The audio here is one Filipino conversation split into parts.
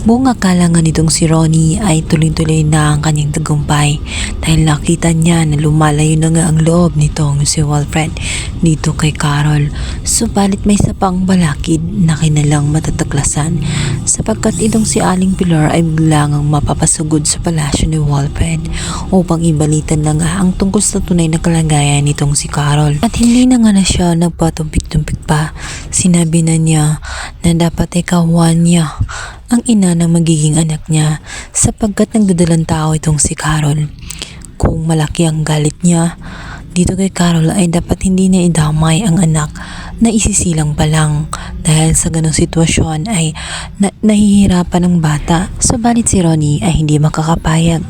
Buong akala nga nitong si Ronnie ay tuloy-tuloy na ang kanyang tagumpay dahil nakita niya na lumalayo na nga ang loob nitong si Walfred dito kay Carol. Subalit may isa pang balakid na kinalang matataklasan sapagkat itong si Aling Pilar ay biglang mapapasugod sa palasyo ni Walfred upang ibalitan na nga ang tungkol sa tunay na kalagayan nitong si Carol. At hindi na nga na siya nagpatumpik-tumpik pa. Sinabi na niya na dapat ay kawan niya ang ina ng magiging anak niya sapagkat nagdadalang tao itong si Carol. Kung malaki ang galit niya, dito kay Carol ay dapat hindi na idamay ang anak na isisilang pa lang dahil sa ganong sitwasyon ay na- nahihirapan ang bata. Subalit si Ronnie ay hindi makakapayag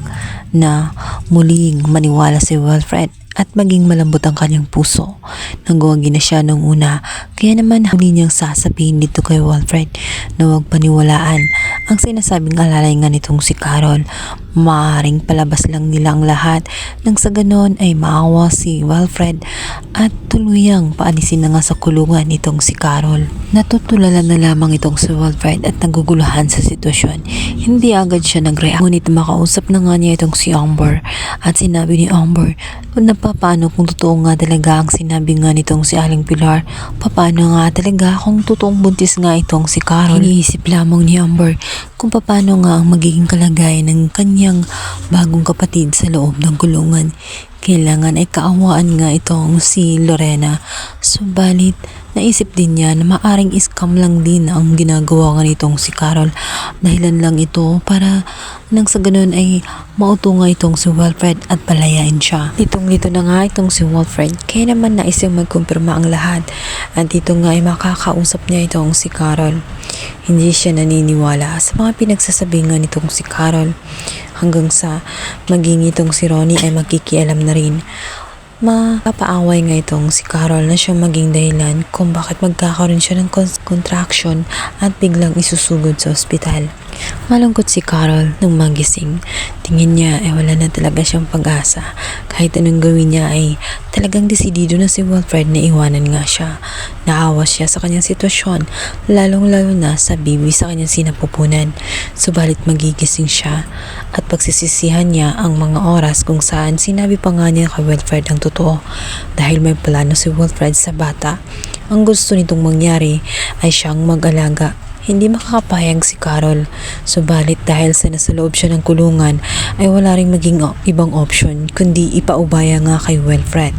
na muling maniwala si Wilfred at maging malambot ang kanyang puso. Nangguwagi na siya nung una, kaya naman huli niyang sasabihin dito kay Wilfred na huwag paniwalaan ang sinasabing alalay nga nitong si Carol. Maaring palabas lang nila ang lahat nang sa ganon ay maawa si Wilfred at tuluyang paalisin na nga sa kulungan itong si Carol. Natutulala na lamang itong si Wilfred at naguguluhan sa sitwasyon. Hindi agad siya nag-react ngunit makausap na nga niya itong si Amber at sinabi ni Amber na paano kung totoo nga talaga ang sinabi nga nitong si Aling Pilar paano nga talaga kung totoong buntis nga itong si Carol. Iniisip lamang ni Amber kung paano nga ang magiging kalagayan ng kanyang bagong kapatid sa loob ng kulungan. Kailangan ay kaawaan nga itong si Lorena. Subalit, naisip din niya na maaring scam lang din ang ginagawa nga nitong si Carol. Dahilan lang ito para nang sa ganun ay mauto nga itong si Wilfred at palayain siya. Ditong dito na nga itong si Wilfred kaya naman naisang magkumpirma ang lahat at dito nga ay makakausap niya itong si Carol. Hindi siya naniniwala sa mga pinagsasabi nga nitong si Carol hanggang sa maging itong si Ronnie ay magkikialam na rin. Mapapaaway nga itong si Carol na siyang maging dahilan kung bakit magkakaroon siya ng con- contraction at biglang isusugod sa ospital. Malungkot si Carol nung magising. Tingin niya ay wala na talaga siyang pag-asa. Kahit anong gawin niya ay talagang desidido na si Wilfred na iwanan nga siya. Naawa siya sa kanyang sitwasyon, lalong-lalo na sa bibi sa kanyang sinapupunan. Subalit magigising siya at pagsisisihan niya ang mga oras kung saan sinabi pa nga niya kay Wilfred ang totoo dahil may plano si Wilfred sa bata. Ang gusto nitong mangyari ay siyang mag-alaga hindi makakapayag si Carol. Subalit dahil sa nasa loob siya ng kulungan ay wala ring maging ibang option kundi ipaubaya nga kay Wilfred.